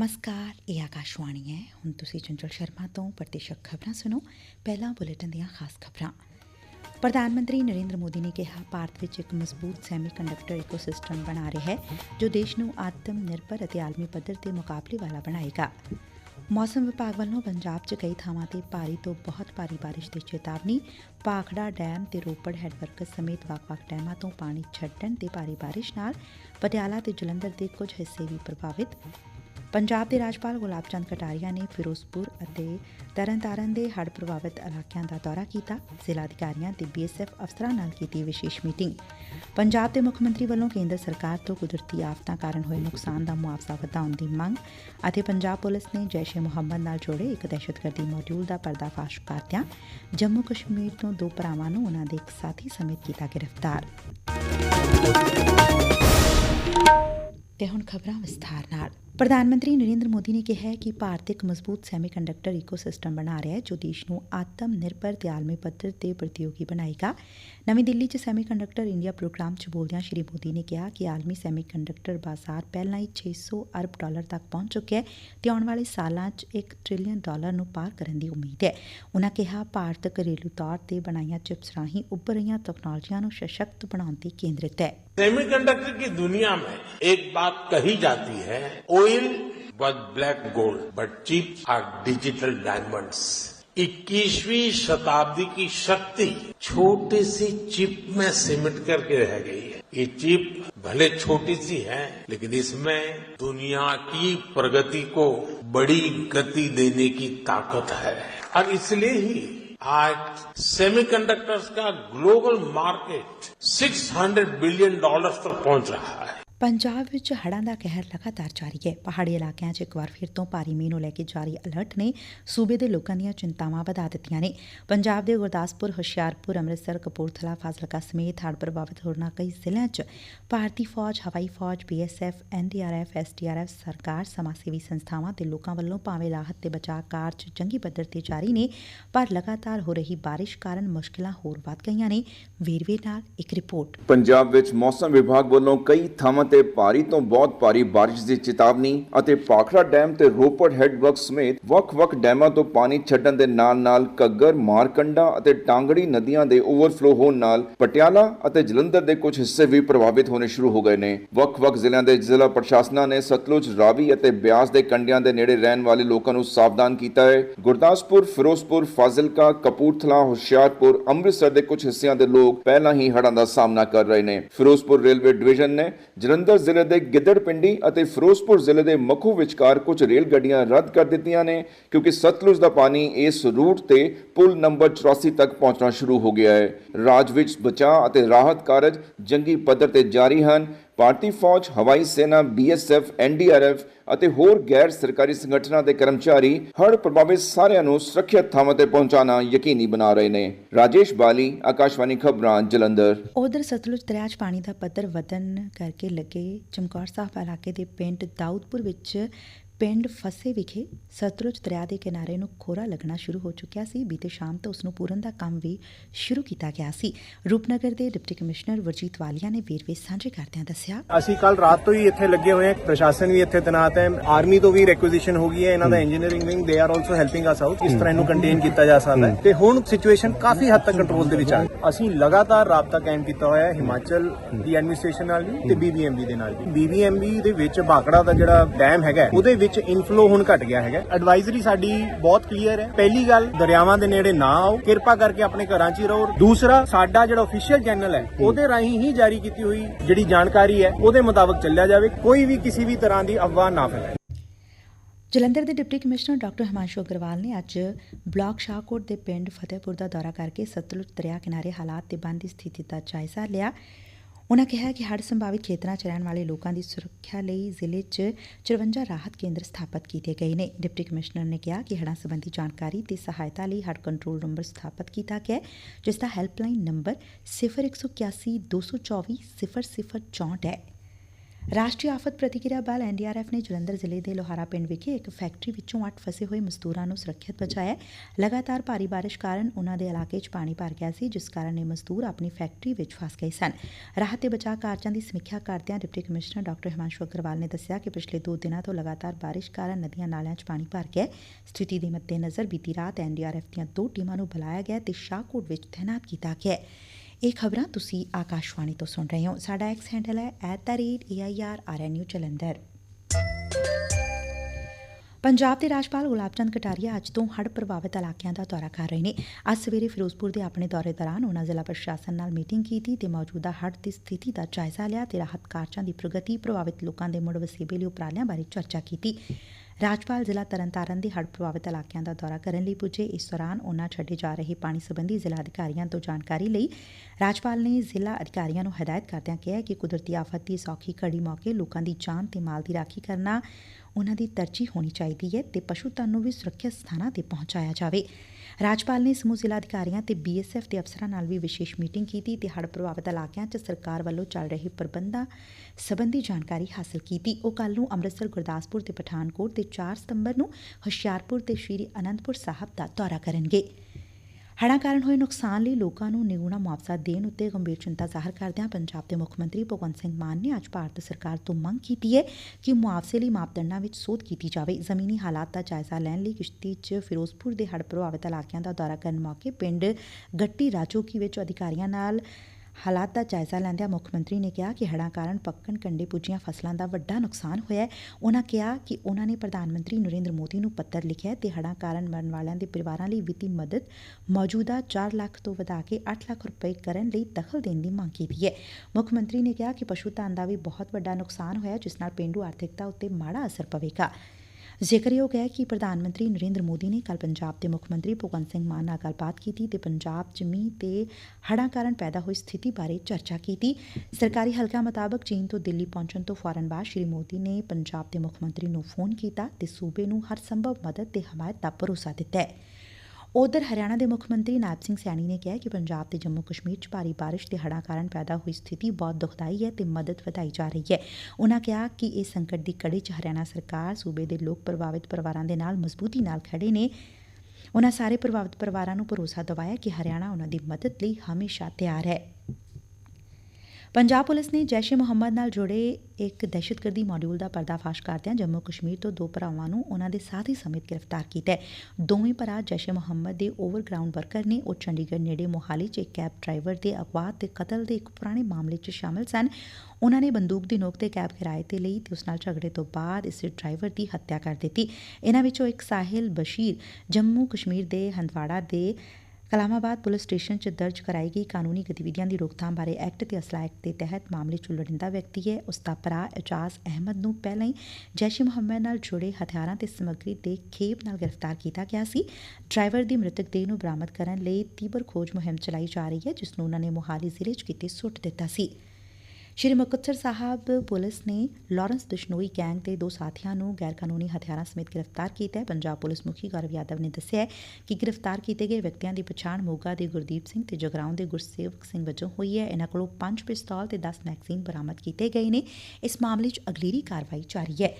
ਨਮਸਕਾਰ, ਇਹ ਆਕਾਸ਼ਵਾਣੀ ਹੈ। ਹੁਣ ਤੁਸੀਂ ਚੰਚਲ ਸ਼ਰਮਾ ਤੋਂ ਪ੍ਰਤੀਸ਼ਕ ਖਬਰਾਂ ਸੁਣੋ। ਪਹਿਲਾਂ ਬੁਲੇਟਿਨ ਦੀਆਂ ਖਾਸ ਖਬਰਾਂ। ਪ੍ਰਧਾਨ ਮੰਤਰੀ ਨਰਿੰਦਰ ਮੋਦੀ ਨੇ ਕਿਹਾ, ਭਾਰਤ ਵਿੱਚ ਇੱਕ ਮਜ਼ਬੂਤ ਸੈਮੀਕੰਡਕਟਰ ਇਕੋਸਿਸਟਮ ਬਣਾ ਰਿਹਾ ਹੈ, ਜੋ ਦੇਸ਼ ਨੂੰ ਆਤਮ ਨਿਰਭਰ ਅਤੇ ਆਲਮੀ ਪੱਧਰ ਤੇ ਮੁਕਾਬਲੇ ਵਾਲਾ ਬਣਾਏਗਾ। ਮੌਸਮ ਵਿਭਾਗ ਵੱਲੋਂ ਪੰਜਾਬ 'ਚ ਕਈ ਥਾਵਾਂ ਤੇ ਭਾਰੀ ਤੋਂ ਬਹੁਤ ਭਾਰੀ ਬਾਰਿਸ਼ ਦੀ ਚੇਤਾਵਨੀ, ਭਾਖੜਾ ਡੈਮ ਤੇ ਰੋਪੜ ਹੈਡਵਰਕਸ ਸਮੇਤ ਵੱਖ-ਵੱਖ ਡੈਮਾਂ ਤੋਂ ਪਾਣੀ ਛੱਡਣ ਤੇ ਭਾਰੀ ਬਾਰਿਸ਼ ਨਾਲ ਪਟਿਆਲਾ ਤੇ ਜਲੰਧਰ ਦੇ ਕੁਝ ਹਿੱਸੇ ਵੀ ਪ੍ਰਭਾਵਿਤ। ਪੰਜਾਬ ਦੇ ਰਾਜਪਾਲ ਗੁਲਾਬ ਚੰਦ ਕਟਾਰੀਆ ਨੇ ਫਿਰੋਜ਼ਪੁਰ ਅਤੇ ਤਰਨਤਾਰਨ ਦੇ ਹੜ੍ਹ ਪ੍ਰਭਾਵਿਤ ਇਲਾਕਿਆਂ ਦਾ ਦੌਰਾ ਕੀਤਾ। ਜ਼ਿਲ੍ਹਾ ਅਧਿਕਾਰੀਆਂ ਤੇ ਬੀਐਸਐਫ ਅਫਸਰਾਂ ਨਾਲ ਕੀਤੀ ਵਿਸ਼ੇਸ਼ ਮੀਟਿੰਗ। ਪੰਜਾਬ ਦੇ ਮੁੱਖ ਮੰਤਰੀ ਵੱਲੋਂ ਕੇਂਦਰ ਸਰਕਾਰ ਤੋਂ ਕੁਦਰਤੀ ਆਫਤਾਂ ਕਾਰਨ ਹੋਏ ਨੁਕਸਾਨ ਦਾ ਮੁਆਵਜ਼ਾ ਵਧਾਉਣ ਦੀ ਮੰਗ ਅਤੇ ਪੰਜਾਬ ਪੁਲਿਸ ਨੇ ਜੈਸ਼-ਏ ਮੁਹੰਮਦ ਨਾਲ ਜੁੜੇ ਇੱਕ ਦਹਿਸ਼ਤਗਰਦੀ ਮੋਡਿਊਲ ਦਾ ਪਰਦਾਫਾਸ਼ ਕਰਦਿਆਂ ਜੰਮੂ ਕਸ਼ਮੀਰ ਤੋਂ ਦੋ ਭਰਾਵਾਂ ਨੂੰ ਉਨ੍ਹਾਂ ਦੇ ਇੱਕ ਸਾਥੀ ਸਮੇਤ ਕੀਤਾ ਗ੍ਰਿਫਤਾਰ। ਤੇ ਹੁਣ ਖਬਰਾਂ ਵਿਸਥਾਰ ਨਾਲ। ਪ੍ਰਧਾਨ ਮੰਤਰੀ ਨਰਿੰਦਰ ਮੋਦੀ ਨੇ ਕਿਹਾ ਹੈ ਕਿ ਭਾਰਤ ਇੱਕ ਮਜ਼ਬੂਤ ਸੈਮੀਕੰਡਕਟਰ ਇਕੋਸਿਸਟਮ ਬਣਾ ਰਿਹਾ ਹੈ ਜੋ ਦੇਸ਼ ਨੂੰ ਆਤਮ ਨਿਰਭਰ ਤੇ ਆਲਮੀ ਪੱਧਰ ਤੇ ਪ੍ਰਤੀਯੋਗੀ ਬਣਾਏਗਾ ਨਵੀਂ ਦਿੱਲੀ 'ਚ ਸੈਮੀਕੰਡਕਟਰ ਇੰਡੀਆ ਪ੍ਰੋਗਰਾਮ 'ਚ ਬੋਲਦਿਆਂ ਸ਼੍ਰੀ ਮੋਦੀ ਨੇ ਕਿਹਾ ਕਿ ਆਲਮੀ ਸੈਮੀਕੰਡਕਟਰ ਬਾਜ਼ਾਰ ਪਹਿਲਾਂ ਹੀ 600 ਅਰਬ ਡਾਲਰ ਤੱਕ ਪਹੁੰਚ ਚੁੱਕਿਆ ਹੈ ਤੇ ਆਉਣ ਵਾਲੇ ਸਾਲਾਂ 'ਚ 1 ਟ੍ਰਿਲੀਅਨ ਡਾਲਰ ਨੂੰ ਪਾਰ ਕਰਨ ਦੀ ਉਮੀਦ ਹੈ ਉਨ੍ਹਾਂ ਕਿਹਾ ਭਾਰਤ ਘਰੇਲੂ ਤੌਰ ਤੇ ਬਣਾਈਆਂ ਚਿਪਸ ਰਾਹੀਂ ਉੱਭਰ ਰਹੀਆਂ ਤਕਨਾਲੋਜੀਆਂ ਨੂੰ ਸਸ਼ਕਤ ਬਣਾਉਣ ਤੇ ਕੇਂਦਰਿਤ ਹੈ सेमीकंडक्टर की दुनिया में एक बात कही जाती है oil was black gold but chips are digital diamonds 21वीं शताब्दी की शक्ति छोटी सी चिप में सिमट करके रह गई है। ये चिप भले छोटी सी है, लेकिन इसमें दुनिया की प्रगति को बड़ी गति देने की ताकत है। और इसलिए ही आज सेमीकंडक्टर्स का ग्लोबल मार्केट 600 बिलियन डॉलर्स तक पहुँच रहा है। ਪੰਜਾਬ ਵਿੱਚ ਹੜ੍ਹਾਂ ਦਾ ਕਹਿਰ ਲਗਾਤਾਰ ਜਾਰੀ ਹੈ। ਪਹਾੜੀ ਇਲਾਕਿਆਂ 'ਚ ਇੱਕ ਵਾਰ ਫਿਰ ਤੋਂ ਭਾਰੀ ਮੀਂਹ ਨੂੰ ਲੈ ਕੇ ਜਾਰੀ ਅਲਰਟ ਨੇ ਸੂਬੇ ਦੇ ਲੋਕਾਂ ਦੀਆਂ ਚਿੰਤਾਵਾਂ ਵਧਾ ਦਿੱਤੀਆਂ ਨੇ। ਪੰਜਾਬ ਦੇ ਗੁਰਦਾਸਪੁਰ, ਹੁਸ਼ਿਆਰਪੁਰ, ਅੰਮ੍ਰਿਤਸਰ, ਕਪੂਰਥਲਾ, ਫਾਜ਼ਿਲਕਾ ਸਮੇਤ ਹੜ੍ਹ ਪ੍ਰਭਾਵਿਤ ਹੋਰਨਾਂ ਕਈ ਜ਼ਿਲ੍ਹਿਆਂ 'ਚ ਭਾਰਤੀ ਫੌਜ, ਹਵਾਈ ਫੌਜ ਬੀਐਸਐਫ ਐਨਡੀਆਰਐਫ ਐਸਡੀਆਰਐਫ ਸਰਕਾਰ ਸਮਾਜ ਸੇਵੀ ਸੰਸਥਾਵਾਂ ਤੇ ਲੋਕਾਂ ਵੱਲੋਂ ਭਾਵੇਂ ਰਾਹਤ ਤੇ ਬਚਾਅ ਕਾਰਜ ਚੰਗੀ ਪੱਧਰ ਤੇ ਜਾਰੀ ਨੇ, ਪਰ ਲਗਾਤਾਰ ਹੋ ਰਹੀ ਬਾਰਿਸ਼ ਕਾਰਨ ਮੁਸ਼ਕਿਲਾਂ ਹੋਰ ਵੱਧ ਗਈਆਂ ਨੇ। ਵੇਰਵੇ ਨਾਲ ਇੱਕ ਰਿਪੋਰਟ। ਪੰਜਾਬ ਵਿੱਚ ਮੌਸਮ ਵਿਭਾਗ ਵੱਲੋਂ ਕਈ ਥਾਵਾਂ ਤੇ ਭਾਰੀ ਤੋਂ ਬਹੁਤ ਭਾਰੀ ਬਾਰਿਸ਼ ਦੀ ਚੇਤਾਵਨੀ ਅਤੇ ਪਾਖੜਾ ਡੈਮ ਤੇ ਰੋਪੜ ਹੈਡਵਰਕ ਸਮੇਤ ਵੱਖ-ਵੱਖ ਡੈਮਾਂ ਤੋਂ ਪਾਣੀ ਛੱਡਣ ਦੇ ਨਾਲ-ਨਾਲ ਘੱਗਰ, ਮਾਰਕੰਡਾ ਅਤੇ ਟਾਂਗੜੀ ਨਦੀਆਂ ਦੇ ਓਵਰਫਲੋ ਹੋਣ ਨਾਲ ਪਟਿਆਲਾ ਅਤੇ ਜਲੰਧਰ ਦੇ ਕੁਝ ਹਿੱਸੇ ਵੀ ਪ੍ਰਭਾਵਿਤ ਹੋਣੇ ਸ਼ੁਰੂ ਹੋ ਗਏ ਨੇ। ਵੱਖ-ਵੱਖ ਜ਼ਿਲ੍ਹਿਆਂ ਦੇ ਜ਼ਿਲ੍ਹਾ ਪ੍ਰਸ਼ਾਸਨਾਂ ਨੇ ਸਤਲੁਜ, ਰਾਵੀ ਅਤੇ ਬਿਆਸ ਦੇ ਕੰਢਿਆਂ ਦੇ ਨੇੜੇ ਰਹਿਣ ਵਾਲੇ ਲੋਕਾਂ ਨੂੰ ਸਾਵਧਾਨ ਕੀਤਾ ਹੈ। ਗੁਰਦਾਸਪੁਰ, ਫਿਰੋਜ਼ਪੁਰ, ਫਾਜ਼ਿਲਕਾ, ਕਪੂਰਥਲਾ, ਹੁਸ਼ਿਆਰਪੁਰ, ਅੰਮ੍ਰਿਤਸਰ ਦੇ ਕੁਝ ਹਿੱਸਿਆਂ ਦੇ ਲੋਕ ਪਹਿਲਾਂ ਹੀ ਹੜ੍ਹਾਂ ਦਾ ਸਾਹਮਣਾ ਕਰ ਰਹੇ ਨੇ। ਫਿਰੋਜ਼ਪੁਰ ਰੇਲਵੇ ਡਿਵੀਜ਼ਨ ਨੇ ਜਲੰਧਰ ਜ਼ਿਲ੍ਹੇ ਦੇ ਗਿੱਦੜਪਿੰਡੀ ਅਤੇ ਫਿਰੋਜ਼ਪੁਰ ਜ਼ਿਲ੍ਹੇ ਦੇ ਮਖੂ ਵਿਚਕਾਰ ਕੁਝ ਰੇਲ ਗੱਡੀਆਂ ਰੱਦ ਕਰ ਦਿੱਤੀਆਂ ਨੇ, ਕਿਉਂਕਿ ਸਤਲੁਜ ਦਾ ਪਾਣੀ ਇਸ ਰੂਟ ਤੇ ਪੁਲ ਨੰਬਰ 84 ਤੱਕ ਪਹੁੰਚਣਾ ਸ਼ੁਰੂ ਹੋ ਗਿਆ ਹੈ। ਰਾਜ ਵਿੱਚ ਬਚਾਅ ਅਤੇ ਰਾਹਤ ਕਾਰਜ ਜੰਗੀ ਪੱਧਰ ਤੇ ਜਾਰੀ ਹਨ। ਭਾਰਤੀ ਫੌਜ, ਹਵਾਈ ਸੈਨਾ, ਬੀਐਸਐਫ, ਐਨਡੀਆਰਐਫ ਅਤੇ ਹੋਰ ਗੈਰ ਸਰਕਾਰੀ ਸੰਗਠਨਾਂ ਦੇ ਕਰਮਚਾਰੀ ਹੜ੍ਹ ਪ੍ਰਭਾਵਿਤ ਸਾਰਿਆਂ ਨੂੰ ਸੁਰੱਖਿਅਤ ਥਾਵਾਂ ਤੇ ਪਹੁੰਚਾਉਣਾ ਯਕੀਨੀ ਬਣਾ ਰਹੇ ਨੇ। ਰਾਜੇਸ਼ ਬਾਲੀ, ਆਕਾਸ਼ਵਾਣੀ ਖਬਰਾਂ, ਜਲੰਧਰ। ਉਧਰ ਸਤਲੁਜ ਦਰਿਆ 'ਚ ਪਾਣੀ ਦਾ ਪੱਧਰ ਵਧਣ ਕਰਕੇ ਲੱਗੇ ਚਮਕੌਰ ਸਾਹਿਬ ਇਲਾਕੇ ਦੇ ਪਿੰਡ ਦਾਊਦਪੁਰ ਵਿੱਚ ਪਿੰਡ ਫਸੇ ਵਿਖੇ ਸਤਲੁਜ ਦਰਿਆ ਦੇ ਕਿਨਾਰੇ ਨੂੰ ਖੋਰਾ ਲੱਗਣਾ ਸ਼ੁਰੂ ਹੋ ਚੁੱਕਿਆ ਸੀ। ਬੀਤੇ ਸ਼ਾਮ ਤੋਂ ਉਸ ਨੂੰ ਪੂਰਨ ਦਾ ਕੰਮ ਵੀ ਸ਼ੁਰੂ ਕੀਤਾ ਗਿਆ ਸੀ। ਰੂਪਨਗਰ ਦੇ ਡਿਪਟੀ ਕਮਿਸ਼ਨਰ ਵਰਜੀਤ ਵਾਲੀਆ ਨੇ ਵੇਰਵੇ ਸਾਂਝੇ ਕਰਦਿਆਂ ਦੱਸਿਆ। ਅਸੀਂ ਕੱਲ ਰਾਤ ਤੋਂ ਹੀ ਇੱਥੇ ਲੱਗੇ ਹੋਏ ਹਾਂ। ਪ੍ਰਸ਼ਾਸਨ ਵੀ ਇੱਥੇ ਤੈਨਾਤ ਹੈ। ਆਰਮੀ ਤੋਂ ਵੀ ਰਿਕੁਜੀਸ਼ਨ ਹੋ ਗਈ ਹੈ। ਇਹਨਾਂ ਦਾ ਇੰਜੀਨੀਅਰਿੰਗ ਵਿੰਗ ਦੇ are also helping us out ਇਸ ਤਰ੍ਹਾਂ ਇਹਨੂੰ ਕੰਟੇਨ ਕੀਤਾ ਜਾ ਸਕਦਾ ਹੈ। ਤੇ ਹੁਣ ਸਿਚੁਏਸ਼ਨ ਕਾਫੀ ਹੱਦ ਤੱਕ ਕੰਟਰੋਲ ਦੇ ਵਿੱਚ ਆ ਗਈ। ਅਸੀਂ ਲਗਾਤਾਰ ਰਾਬਤਾ ਕਾਇਮ ਕੀਤਾ ਹੋਇਆ ਹੈ। ਹਿਮਾਚਲ ਦੀ ਐਡਮਿਨਿਸਟ੍ਰੇਸ਼ਨ ਨਾਲ ਵੀ ਤੇ ਬੀਬੀਐਮਬੀ ਦੇ ਨਾਲ ਵੀ। ਬੀਬੀਐਮਬੀ ਦੇ ਵਿੱਚ ਬਾਕੜਾ ਦਾ ਜਿਹੜਾ ਡੈਮ ਹੈਗਾ ਉਹਦੇ ਵਿੱਚ ਇਨਫਲੋ ਹੁਣ ਘਟ ਗਿਆ ਹੈਗਾ। ਐਡਵਾਈਜ਼ਰੀ ਸਾਡੀ ਬਹੁਤ ਕਲੀਅਰ ਹੈ। ਪਹਿਲੀ ਗੱਲ ਦਰਿਆਵਾਂ ਦੇ ਨੇੜੇ ਨਾ ਆਓ। ਕਿਰਪਾ ਕਰਕੇ ਆਪਣੇ ਘਰਾਂ 'ਚ ਹੀ ਰਹੋ। ਦੂਸਰਾ ਸਾਡਾ ਜਿਹੜਾ ਅਫੀਸ਼ੀਅਲ ਚੈਨਲ ਹੈ। ਉਹਦੇ ਰਾਹੀਂ ਹੀ ਜਾਰੀ ਕੀਤੀ ਹੋਈ ਜਿਹੜੀ ਜਾਣਕਾਰੀ ਹੈ ਉਹਦੇ ਮੁਤਾਬਕ ਚੱਲਿਆ ਜਾਵੇ। ਕੋਈ ਵੀ ਕਿਸੇ ਵੀ ਤਰ੍ਹਾਂ ਦੀ ਅਫਵਾਹ ਨਾ ਫੈਲਾਏ। ਜਲੰਧਰ ਦੇ deputy commissioner doctor Himanshu Aggarwal ਨੇ ਅੱਜ ਬਲਾਕ ਸ਼ਾਹਕੋਟ ਦੇ ਪਿੰਡ ਫਤਿਹਪੁਰ ਦਾ ਦੌਰਾ ਕਰਕੇ ਸਤਲੁਜ ਦਰਿਆ ਕਿਨਾਰੇ ਹਾਲਾਤ ਤੇ ਬੰਦ ਦੀ ਸਥਿਤੀ ਦਾ ਜਾਇਜ਼ਾ ਲਿਆ। ਉਨ੍ਹਾਂ ਕਿਹਾ ਕਿ ਹੜ੍ਹ ਸੰਭਾਵਿਤ ਖੇਤਰਾਂ 'ਚ ਰਹਿਣ ਵਾਲੇ ਲੋਕਾਂ ਦੀ ਸੁਰੱਖਿਆ ਲਈ ਜ਼ਿਲ੍ਹੇ 'ਚ 54 ਰਾਹਤ ਕੇਂਦਰ ਸਥਾਪਿਤ ਕੀਤੇ ਗਏ ਨੇ। ਡਿਪਟੀ ਕਮਿਸ਼ਨਰ ਨੇ ਕਿਹਾ ਕਿ ਹੜ੍ਹਾਂ ਸਬੰਧੀ ਜਾਣਕਾਰੀ ਤੇ ਸਹਾਇਤਾ ਲਈ ਹੜ੍ਹ ਕੰਟਰੋਲ ਨੰਬਰ ਸਥਾਪਿਤ ਕੀਤਾ ਗਿਆ ਜਿਸ ਦਾ ਹੈਲਪਲਾਈਨ ਨੰਬਰ 0181 224 0064 ਹੈ। ਰਾਸ਼ਟਰੀ ਆਫਤ ਪ੍ਰਤੀਕਿਰਿਆ ਬਲ ਐਨਡੀਆਰਐਫ ਨੇ ਜਲੰਧਰ ਜ਼ਿਲ੍ਹੇ ਦੇ ਲੋਹਾਰਾ ਪਿੰਡ ਵਿਖੇ ਇੱਕ ਫੈਕਟਰੀ ਵਿੱਚੋਂ ਅੱਠ ਫਸੇ ਹੋਏ ਮਜ਼ਦੂਰਾਂ ਨੂੰ ਸੁਰੱਖਿਅਤ ਬਚਾਇਆ। ਲਗਾਤਾਰ ਭਾਰੀ ਬਾਰਿਸ਼ ਕਾਰਨ ਉਨ੍ਹਾਂ ਦੇ ਇਲਾਕੇ 'ਚ ਪਾਣੀ ਭਰ ਗਿਆ ਸੀ, ਜਿਸ ਕਾਰਨ ਇਹ ਮਜ਼ਦੂਰ ਆਪਣੀ ਫੈਕਟਰੀ ਵਿੱਚ ਫਸ ਗਏ ਸਨ। ਰਾਹਤ ਤੇ ਬਚਾਅ ਕਾਰਜਾਂ ਦੀ ਸਮੀਖਿਆ ਕਰਦਿਆਂ deputy commissioner doctor Himanshu Aggarwal ਨੇ ਦੱਸਿਆ ਕਿ ਪਿਛਲੇ 2 ਦਿਨਾਂ ਤੋਂ ਲਗਾਤਾਰ ਬਾਰਿਸ਼ ਕਾਰਨ ਨਦੀਆਂ ਨਾਲਿਆਂ 'ਚ ਪਾਣੀ ਭਰ ਗਿਆ। ਹੈ। ਸਥਿਤੀ ਦੇ ਮੱਦੇਨਜ਼ਰ ਬੀਤੀ ਰਾਤ ਐਨਡੀਆਰਐਫ ਦੀਆਂ ਦੋ ਟੀਮਾਂ ਨੂੰ ਬੁਲਾਇਆ ਗਿਆ ਤੇ ਸ਼ਾਹਕੋਟ ਵਿੱਚ ਤਾਇਨਾਤ ਕੀਤਾ ਗਿਆ। ਇਹ ਖਬਰਾਂ ਤੁਸੀਂ ਆਕਾਸ਼ਵਾਣੀ ਤੋਂ ਸੁਣ ਰਹੇ ਹੋ। ਸਾਡਾ ਐਕਸ ਹੈਂਡਲ ਹੈ @airrnu ਜਲੰਧਰ। ਪੰਜਾਬ ਦੇ ਰਾਜਪਾਲ ਗੁਲਾਬ ਚੰਦ ਕਟਾਰੀਆ ਅੱਜ ਤੋਂ ਹੜ੍ਹ ਪ੍ਰਭਾਵਿਤ ਇਲਾਕਿਆਂ ਦਾ ਦੌਰਾ ਕਰ ਰਹੇ ਨੇ। ਅੱਜ ਸਵੇਰੇ ਫਿਰੋਜ਼ਪੁਰ ਦੇ ਆਪਣੇ ਦੌਰੇ ਦੌਰਾਨ ਉਨ੍ਹਾਂ ਜ਼ਿਲ੍ਹਾ ਪ੍ਰਸ਼ਾਸਨ ਨਾਲ ਮੀਟਿੰਗ ਕੀਤੀ ਤੇ ਮੌਜੂਦਾ ਹੜ੍ਹ ਦੀ ਸਥਿਤੀ ਦਾ ਜਾਇਜ਼ਾ ਲਿਆ ਤੇ ਰਾਹਤ ਕਾਰਜਾਂ ਦੀ ਪ੍ਰਗਤੀ, ਪ੍ਰਭਾਵਿਤ ਲੋਕਾਂ ਦੇ ਮੁੜ ਵਸੇਬੇ ਲਈ ਉਪਰਾਲਿਆਂ ਬਾਰੇ ਚਰਚਾ ਕੀਤੀ। ਰਾਜਪਾਲ ਜ਼ਿਲ੍ਹਾ ਤਰਨਤਾਰਨ ਦੇ ਹੜ੍ਹ ਪ੍ਰਭਾਵਿਤ ਇਲਾਕਿਆਂ ਦਾ ਦੌਰਾ ਕਰਨ ਲਈ ਪੁੱਜੇ। ਇਸ ਦੌਰਾਨ ਉਹਨਾਂ ਛੱਡੇ ਜਾ ਰਹੇ ਪਾਣੀ ਸਬੰਧੀ ਜ਼ਿਲ੍ਹਾ ਅਧਿਕਾਰੀਆਂ ਤੋਂ ਜਾਣਕਾਰੀ ਲਈ ਰਾਜਪਾਲ ਨੇ ਜ਼ਿਲ੍ਹਾ ਅਧਿਕਾਰੀਆਂ ਨੂੰ ਹਦਾਇਤ ਕਰਦਿਆਂ ਕਿਹਾ ਕਿ ਕੁਦਰਤੀ ਆਫਤ ਦੀ ਸੌਖੀ ਘੜੀ ਮੌਕੇ ਲੋਕਾਂ ਦੀ ਜਾਨ ਤੇ ਮਾਲ ਦੀ ਰਾਖੀ ਕਰਨਾ ਉਨ੍ਹਾਂ ਦੀ ਤਰਜੀਹ ਹੋਣੀ ਚਾਹੀਦੀ ਹੈ ਤੇ ਪਸ਼ੂ ਧਨ ਨੂੰ ਵੀ ਸੁਰੱਖਿਅਤ ਸਬਾਨਾਂ ਤੇ ਪਹੁੰਚਾਇਆ ਜਾਵੇ। ਰਾਜਪਾਲ ਨੇ ਸਮੂਹ ਜ਼ਿਲ੍ਹਾ ਅਧਿਕਾਰੀਆਂ ਤੇ ਬੀਐਸਐਫ ਦੇ ਅਫਸਰਾਂ ਨਾਲ ਵੀ ਵਿਸ਼ੇਸ਼ ਮੀਟਿੰਗ ਕੀਤੀ ਤੇ ਹੜ੍ਹ ਪ੍ਰਭਾਵਿਤ ਇਲਾਕਿਆਂ 'ਚ ਸਰਕਾਰ ਵੱਲੋਂ ਚੱਲ ਰਹੇ ਪ੍ਰਬੰਧਾਂ ਸਬੰਧੀ ਜਾਣਕਾਰੀ ਹਾਸਲ ਕੀਤੀ। ਉਹ ਕੱਲ ਨੂੰ ਅੰਮ੍ਰਿਤਸਰ, ਗੁਰਦਾਸਪੁਰ ਤੇ ਪਠਾਨਕੋਟ ਤੇ 4 ਸਤੰਬਰ ਨੂੰ ਹੁਸ਼ਿਆਰਪੁਰ ਤੇ ਸ਼੍ਰੀ ਅਨੰਦਪੁਰ ਸਾਹਿਬ ਦਾ ਦੌਰਾ ਕਰਨਗੇ। ਹੜ੍ਹਾਂ ਕਾਰਨ ਹੋਏ ਨੁਕਸਾਨ ਲਈ ਲੋਕਾਂ ਨੂੰ ਨਿਗੂਣਾ ਮੁਆਵਜ਼ਾ ਦੇਣ ਉੱਤੇ ਗੰਭੀਰ ਚਿੰਤਾ ਜ਼ਾਹਰ ਕਰਦਿਆਂ ਪੰਜਾਬ ਦੇ ਮੁੱਖ ਮੰਤਰੀ ਭਗਵੰਤ ਸਿੰਘ ਮਾਨ ਨੇ ਅੱਜ ਭਾਰਤ ਸਰਕਾਰ ਤੋਂ ਮੰਗ ਕੀਤੀ ਹੈ ਕਿ ਮੁਆਵਜ਼ੇ ਲਈ ਮਾਪਦੰਡਾਂ ਵਿੱਚ ਸੋਧ ਕੀਤੀ ਜਾਵੇ। ਜ਼ਮੀਨੀ ਹਾਲਾਤ ਦਾ ਜਾਇਜ਼ਾ ਲੈਣ ਲਈ ਕਿਸ਼ਤੀ 'ਚ ਫਿਰੋਜ਼ਪੁਰ ਦੇ ਹੜ੍ਹ ਪ੍ਰਭਾਵਿਤ ਇਲਾਕਿਆਂ ਦਾ ਦੌਰਾ ਕਰਨ ਮੌਕੇ ਪਿੰਡ ਗੱਟੀ ਰਾਜੋਕੀ ਵਿੱਚ ਅਧਿਕਾਰੀਆਂ ਨਾਲ ਹਾਲਾਤ ਦਾ ਜਾਇਜ਼ਾ ਲੈਂਦਿਆਂ ਮੁੱਖ ਮੰਤਰੀ ਨੇ ਕਿਹਾ ਕਿ ਹੜ੍ਹਾਂ ਕਾਰਨ ਪੱਕਣ ਕੰਡੇ ਪੁੱਜੀਆਂ ਫਸਲਾਂ ਦਾ ਵੱਡਾ ਨੁਕਸਾਨ ਹੋਇਆ ਉਨ੍ਹਾਂ ਕਿਹਾ ਕਿ ਉਨ੍ਹਾਂ ਨੇ ਪ੍ਰਧਾਨ ਮੰਤਰੀ ਨਰਿੰਦਰ ਮੋਦੀ ਨੂੰ ਪੱਤਰ ਲਿਖਿਆ ਹੈ ਤੇ ਹੜ੍ਹਾਂ ਕਾਰਨ ਮਰਨ ਵਾਲਿਆਂ ਦੇ ਪਰਿਵਾਰਾਂ ਲਈ ਵਿੱਤੀ ਮਦਦ ਮੌਜੂਦਾ 4 ਲੱਖ ਤੋਂ ਵਧਾ ਕੇ 8 ਲੱਖ ਰੁਪਏ ਕਰਨ ਲਈ ਦਖਲ ਦੇਣ ਦੀ ਮੰਗ ਕੀਤੀ ਹੈ। ਮੁੱਖ ਮੰਤਰੀ ਨੇ ਕਿਹਾ ਕਿ ਪਸ਼ੂ ਧਨ ਦਾ ਵੀ ਬਹੁਤ ਵੱਡਾ ਨੁਕਸਾਨ ਹੋਇਆ ਜਿਸ ਨਾਲ ਪੇਂਡੂ ਆਰਥਿਕਤਾ ਉੱਤੇ ਮਾੜਾ ਅਸਰ ਪਵੇਗਾ। ਜ਼ਿਕਰਯੋਗ ਹੈ ਕਿ ਪ੍ਰਧਾਨ ਮੰਤਰੀ ਨਰਿੰਦਰ ਮੋਦੀ ਨੇ ਕੱਲ ਪੰਜਾਬ ਦੇ ਮੁੱਖ ਮੰਤਰੀ ਭਗਵੰਤ ਸਿੰਘ ਮਾਨ ਨਾਲ ਗੱਲਬਾਤ ਕੀਤੀ ਤੇ ਪੰਜਾਬ 'ਚ ਮੀਂਹ ਤੇ ਹੜ੍ਹਾਂ ਕਾਰਨ ਪੈਦਾ ਹੋਈ ਸਥਿਤੀ ਬਾਰੇ ਚਰਚਾ ਕੀਤੀ। ਸਰਕਾਰੀ ਹਲਕਾ ਮੁਤਾਬਕ ਚੀਨ ਤੋਂ ਦਿੱਲੀ ਪਹੁੰਚਣ ਤੋਂ ਫੌਰਨ ਬਾਅਦ ਸ਼੍ਰੀ ਮੋਦੀ ਨੇ ਪੰਜਾਬ ਦੇ ਮੁੱਖ ਮੰਤਰੀ ਨੂੰ ਫੋਨ ਕੀਤਾ ਤੇ ਸੂਬੇ ਨੂੰ ਹਰ ਸੰਭਵ ਮਦਦ ਤੇ ਹਮਾਇਤ ਦਾ ਭਰੋਸਾ ਦਿੱਤਾ ਹੈ। ਉਧਰ ਹਰਿਆਣਾ ਦੇ ਮੁੱਖ ਮੰਤਰੀ ਨਾਇਬ ਸਿੰਘ ਸੈਣੀ ਨੇ ਕਿਹਾ ਕਿ ਪੰਜਾਬ ਤੇ ਜੰਮੂ ਕਸ਼ਮੀਰ 'ਚ ਭਾਰੀ ਬਾਰਿਸ਼ ਤੇ ਹੜ੍ਹਾਂ ਕਾਰਨ ਪੈਦਾ ਹੋਈ ਸਥਿਤੀ ਬਹੁਤ ਦੁਖਦਾਈ ਹੈ ਤੇ ਮਦਦ ਵਧਾਈ ਜਾ ਰਹੀ ਹੈ। ਉਨ੍ਹਾਂ ਕਿਹਾ ਕਿ ਇਸ ਸੰਕਟ ਦੀ ਕੜੀ 'ਚ ਹਰਿਆਣਾ ਸਰਕਾਰ ਸੂਬੇ ਦੇ ਲੋਕ ਪ੍ਰਭਾਵਿਤ ਪਰਿਵਾਰਾਂ ਦੇ ਨਾਲ ਮਜ਼ਬੂਤੀ ਨਾਲ ਖੜੇ ਨੇ। ਉਨ੍ਹਾਂ ਸਾਰੇ ਪ੍ਰਭਾਵਿਤ ਪਰਿਵਾਰਾਂ ਨੂੰ ਭਰੋਸਾ ਦਿਵਾਇਆ ਕਿ ਹਰਿਆਣਾ ਉਨ੍ਹਾਂ ਦੀ ਮਦਦ ਲਈ ਹਮੇਸ਼ਾ ਤਿਆਰ ਹੈ। ਪੰਜਾਬ ਪੁਲਿਸ ਨੇ ਜੈਸ਼ੇ ਮੁਹੰਮਦ ਨਾਲ ਜੁੜੇ ਇੱਕ ਦਹਿਸ਼ਤਗਰਦੀ ਮੋਡਿਊਲ ਦਾ ਪਰਦਾਫਾਸ਼ ਕਰਦਿਆਂ ਜੰਮੂ ਕਸ਼ਮੀਰ ਤੋਂ ਦੋ ਭਰਾਵਾਂ ਨੂੰ ਉਹਨਾਂ ਦੇ ਸਾਥੀ ਸਮੇਤ ਗ੍ਰਿਫਤਾਰ ਕੀਤਾ ਹੈ। ਦੋਵੇਂ ਭਰਾ ਜੈਸ਼ ਮੁਹੰਮਦ ਦੇ ਓਵਰਗਰਾਉਂਡ ਵਰਕਰ ਨੇ ਉਹ ਚੰਡੀਗੜ੍ਹ ਨੇੜੇ ਮੋਹਾਲੀ 'ਚ ਇੱਕ ਕੈਬ ਡਰਾਈਵਰ ਦੇ ਅਗਵਾ ਤੇ ਕਤਲ ਦੇ ਇੱਕ ਪੁਰਾਣੇ ਮਾਮਲੇ 'ਚ ਸ਼ਾਮਲ ਸਨ। ਉਹਨਾਂ ਨੇ ਬੰਦੂਕ ਦੀ ਨੋਕ ਤੇ ਕੈਬ ਕਿਰਾਏ ਤੇ ਲਈ ਤੇ ਉਸ ਨਾਲ ਝਗੜੇ ਤੋਂ ਬਾਅਦ ਇਸ ਡਰਾਈਵਰ ਦੀ ਹੱਤਿਆ ਕਰ ਦਿੱਤੀ। ਇਹਨਾਂ ਵਿੱਚੋਂ ਇੱਕ ਸਾਹਿਲ ਬਸ਼ੀਰ ਜੰਮੂ ਕਸ਼ਮੀਰ ਦੇ ਹੰਦਵਾੜਾ ਦੇ ਕਲਾਮਾਬਾਦ ਪੁਲਿਸ ਸਟੇਸ਼ਨ 'ਚ ਦਰਜ ਕਰਾਈ ਗਈ ਕਾਨੂੰਨੀ ਗਤੀਵਿਧੀਆਂ ਦੀ ਰੋਕਥਾਮ ਬਾਰੇ ਐਕਟ ਤੇ ਅਸਲਾ ਐਕਟ ਦੇ ਤਹਿਤ ਮਾਮਲੇ 'ਚ ਲੋੜੀਂਦਾ ਵਿਅਕਤੀ ਹੈ। ਉਸ ਦਾ ਭਰਾ ਇਜਾਜ਼ ਅਹਿਮਦ ਨੂੰ ਪਹਿਲਾਂ ਹੀ ਜੈਸ਼ ਏ ਮੁਹੰਮਦ ਨਾਲ ਜੁੜੇ ਹਥਿਆਰਾਂ ਤੇ ਸਮੱਗਰੀ ਦੇ ਖੇਪ ਨਾਲ ਗ੍ਰਿਫਤਾਰ ਕੀਤਾ ਗਿਆ ਸੀ। ਡਰਾਈਵਰ ਦੀ ਮ੍ਰਿਤਕ ਦੇਹ ਨੂੰ ਬਰਾਮਦ ਕਰਨ ਲਈ ਤੀਬਰ ਖੋਜ ਮੁਹਿੰਮ ਚਲਾਈ ਜਾ ਰਹੀ ਹੈ, ਜਿਸ ਨੂੰ ਉਹਨਾਂ ਨੇ ਮੋਹਾਲੀ ਜ਼ਿਲ੍ਹੇ 'ਚ ਕਿਤੇ ਸੁੱਟ ਦਿੱਤਾ ਸੀ। ਸ਼੍ਰੀ ਮੁਕਤਸਰ ਸਾਹਿਬ ਪੁਲਿਸ ਨੇ ਲਾਰੈਂਸ ਬਿਸ਼ਨੋਈ ਗੈਂਗ ਦੇ ਦੋ ਸਾਥੀਆਂ ਨੂੰ ਗੈਰ ਕਾਨੂੰਨੀ ਹਥਿਆਰਾਂ ਸਮੇਤ ਗ੍ਰਿਫਤਾਰ ਕੀਤਾ ਹੈ। ਪੰਜਾਬ ਪੁਲਿਸ ਮੁਖੀ ਗੌਰਵ ਯਾਦਵ ਨੇ ਦੱਸਿਆ ਕਿ ਗ੍ਰਿਫਤਾਰ ਕੀਤੇ ਗਏ ਵਿਅਕਤੀਆਂ ਦੀ ਪਛਾਣ ਮੋਗਾ ਦੇ ਗੁਰਦੀਪ ਸਿੰਘ ਤੇ ਜਗਰਾਉਂ ਦੇ ਗੁਰਸੇਵਕ ਸਿੰਘ ਵਜੋਂ ਹੋਈ ਹੈ। ਇਹਨਾਂ ਕੋਲੋਂ 5 ਪਿਸਤੌਲ ਤੇ 10 ਮੈਗਜ਼ੀਨ ਬਰਾਮਦ ਕੀਤੇ ਗਏ ਨੇ। ਇਸ ਮਾਮਲੇ 'ਚ ਅਗਲੇਰੀ ਕਾਰਵਾਈ ਜਾਰੀ ਹੈ।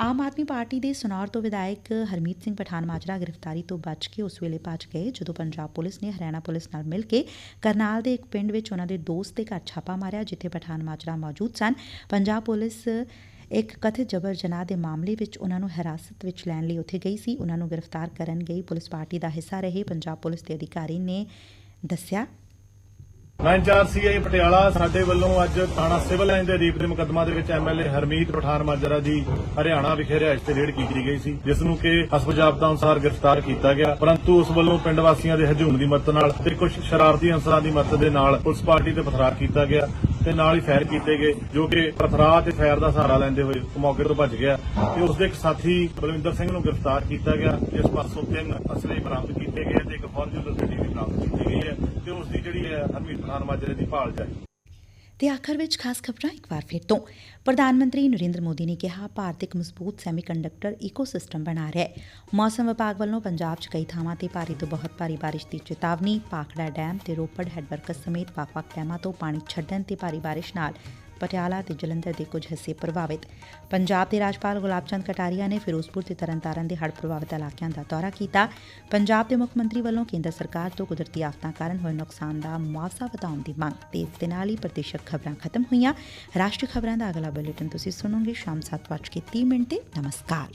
ਆਮ ਆਦਮੀ ਪਾਰਟੀ ਦੇ ਸਨੌਰ ਤੋਂ ਵਿਧਾਇਕ ਹਰਮੀਤ ਸਿੰਘ ਪਠਾਨ ਮਾਜਰਾ ਗ੍ਰਿਫਤਾਰੀ ਤੋਂ ਬਚ ਕੇ ਉਸ ਵੇਲੇ ਭੱਜ ਗਏ, ਜਦੋਂ ਪੰਜਾਬ ਪੁਲਿਸ ਨੇ ਹਰਿਆਣਾ ਪੁਲਿਸ ਨਾਲ ਮਿਲ ਕੇ ਕਰਨਾਲ ਦੇ ਇੱਕ ਪਿੰਡ ਵਿੱਚ ਉਹਨਾਂ ਦੇ ਦੋਸਤ ਦੇ ਘਰ ਛਾਪਾ ਮਾਰਿਆ, ਜਿੱਥੇ ਪਠਾਨ ਮਾਜਰਾ ਮੌਜੂਦ ਸਨ। ਪੰਜਾਬ ਪੁਲਿਸ ਇੱਕ ਕਥਿਤ ਜਬਰ ਜਨਾਹ ਦੇ ਮਾਮਲੇ ਵਿੱਚ ਉਹਨਾਂ ਨੂੰ ਹਿਰਾਸਤ ਵਿੱਚ ਲੈਣ ਲਈ ਉੱਥੇ ਗਈ ਸੀ। ਉਹਨਾਂ ਨੂੰ ਗ੍ਰਿਫਤਾਰ ਕਰਨ ਗਈ ਪੁਲਿਸ ਪਾਰਟੀ ਦਾ ਹਿੱਸਾ ਰਹੇ ਪੰਜਾਬ ਪੁਲਿਸ ਦੇ ਅਧਿਕਾਰੀ ਨੇ ਦੱਸਿਆ। ਮੈਂ ਇੰਚਾਰਜ ਸੀਆਈ ਪਟਿਆਲਾ, ਸਾਡੇ ਵੱਲੋਂ ਅੱਜ ਥਾਣਾ ਸਿਵਲ ਲਾਈਨ ਦੇ ਰੀਪ ਦੇ ਮੁਕੱਦਮਾ ਦੇ ਵਿੱਚ ਐਮਐਲਏ ਹਰਮੀਤ ਪਠਾਨ ਮਾਜਰਾ ਜੀ ਹਰਿਆਣਾ ਵਿਖੇ ਰਿਹਾਇਸ਼ ਤੇ ਰੇਡ ਕੀਤੀ ਗਈ ਸੀ, ਜਿਸ ਨੂੰ ਕਿ ਹਸਬ ਅਨੁਸਾਰ ਗ੍ਰਿਫਤਾਰ ਕੀਤਾ ਗਿਆ, ਪਰੰਤੂ ਉਸ ਵੱਲੋਂ ਪਿੰਡ ਵਾਸੀਆਂ ਦੇ ਹਜੂਮ ਦੀ ਮਦਦ ਨਾਲ ਤੇ ਕੁਝ ਸ਼ਰਾਰਤੀ ਅਨਸਰਾਂ ਦੀ ਮਦਦ ਦੇ ਨਾਲ ਪੁਲਿਸ ਪਾਰਟੀ ਤੇ ਪਥਰਾ ਕੀਤਾ ਗਿਆ ਤੇ ਨਾਲ ਹੀ ਫਾਇਰ ਕੀਤੇ ਗਏ, ਜੋ ਕਿ ਪਥਰਾ ਤੇ ਫਾਇਰ ਦਾ ਸਹਾਰਾ ਲੈਂਦੇ ਹੋਏ ਮੌਕੇ ਤੋਂ ਭੱਜ ਗਿਆ ਤੇ ਉਸ ਦੇ ਇੱਕ ਸਾਥੀ ਬਲਵਿੰਦਰ ਸਿੰਘ ਨੂੰ ਗ੍ਰਿਫਤਾਰ ਕੀਤਾ ਗਿਆ, ਜਿਸ ਪਾਸੋਂ ਤਿੰਨ ਅਸਲੇ ਬਰਾਮਦ ਕੀਤੇ ਗਏ ਤੇ ਇੱਕ ਫੌਰਚੂਨਰ ਗੱਡੀ ਵੀ ਬਰਾਮਦ ਕੀਤੀ ਗਈ ਹੈ। ਤੇ ਉਸ ਦੀ ਜਿਹੜੀ ਹੈ ਹਰਮੀਤ ਪਠਾਨ ਮਾਜਰੇ ਦੀ ਭਾਲ ਜਾਰੀ। ਤੇ ਆਖਰ ਵਿੱਚ ਖਾਸ ਖਬਰਾਂ ਇੱਕ ਵਾਰ ਫਿਰ ਤੋਂ। ਪ੍ਰਧਾਨ ਮੰਤਰੀ ਨਰਿੰਦਰ ਮੋਦੀ ਨੇ ਕਿਹਾ, ਭਾਰਤ ਇੱਕ ਮਜ਼ਬੂਤ ਸੈਮੀਕੰਡਕਟਰ ਇਕੋਸਿਸਟਮ ਬਣਾ ਰਿਹਾ ਹੈ। ਮੌਸਮ ਵਿਭਾਗ ਵੱਲੋਂ ਪੰਜਾਬ 'ਚ ਕਈ ਥਾਵਾਂ ਤੇ ਭਾਰੀ ਤੋਂ ਬਹੁਤ ਭਾਰੀ ਬਾਰਿਸ਼ ਦੀ ਚੇਤਾਵਨੀ, ਪਾਖੜਾ ਡੈਮ ਤੇ ਰੋਪੜ ਹੈਡਵਰਕਸ ਸਮੇਤ ਵੱਖ-ਵੱਖ ਡੈਮਾਂ ਤੋਂ ਪਾਣੀ ਛੱਡਣ ਤੇ ਭਾਰੀ ਬਾਰਿਸ਼ ਨਾਲ ਪਟਿਆਲਾ ਤੇ ਜਲੰਧਰ ਦੇ ਕੁਝ ਹਿੱਸੇ ਪ੍ਰਭਾਵਿਤ। ਪੰਜਾਬ ਦੇ ਰਾਜਪਾਲ ਗੁਲਾਬ ਚੰਦ ਕਟਾਰੀਆ ਨੇ ਫਿਰੋਜ਼ਪੁਰ ਤੇ ਤਰਨਤਾਰਨ ਦੇ ਹੜ੍ਹ ਪ੍ਰਭਾਵਿਤ ਇਲਾਕਿਆਂ ਦਾ ਦੌਰਾ ਕੀਤਾ। ਪੰਜਾਬ ਦੇ ਮੁੱਖ ਮੰਤਰੀ ਵੱਲੋਂ ਕੇਂਦਰ ਸਰਕਾਰ ਤੋਂ ਕੁਦਰਤੀ ਆਫਤਾਂ ਕਾਰਨ ਹੋਏ ਨੁਕਸਾਨ ਦਾ ਮੁਆਵਜ਼ਾ ਵਧਾਉਣ ਦੀ ਮੰਗ ਤੇ ਇਸ ਦੇ ਨਾਲ ਹੀ ਪ੍ਰਦੇਸ਼ਕ ਖਬਰਾਂ ਖਤਮ ਹੋਈਆਂ। ਰਾਸ਼ਟਰੀ ਖਬਰਾਂ ਦਾ ਅਗਲਾ ਬੁਲੇਟਿਨ ਤੁਸੀਂ ਸੁਣੋਗੇ ਸ਼ਾਮ 7:30 ਮਿੰਟ ਤੇ। ਨਮਸਕਾਰ।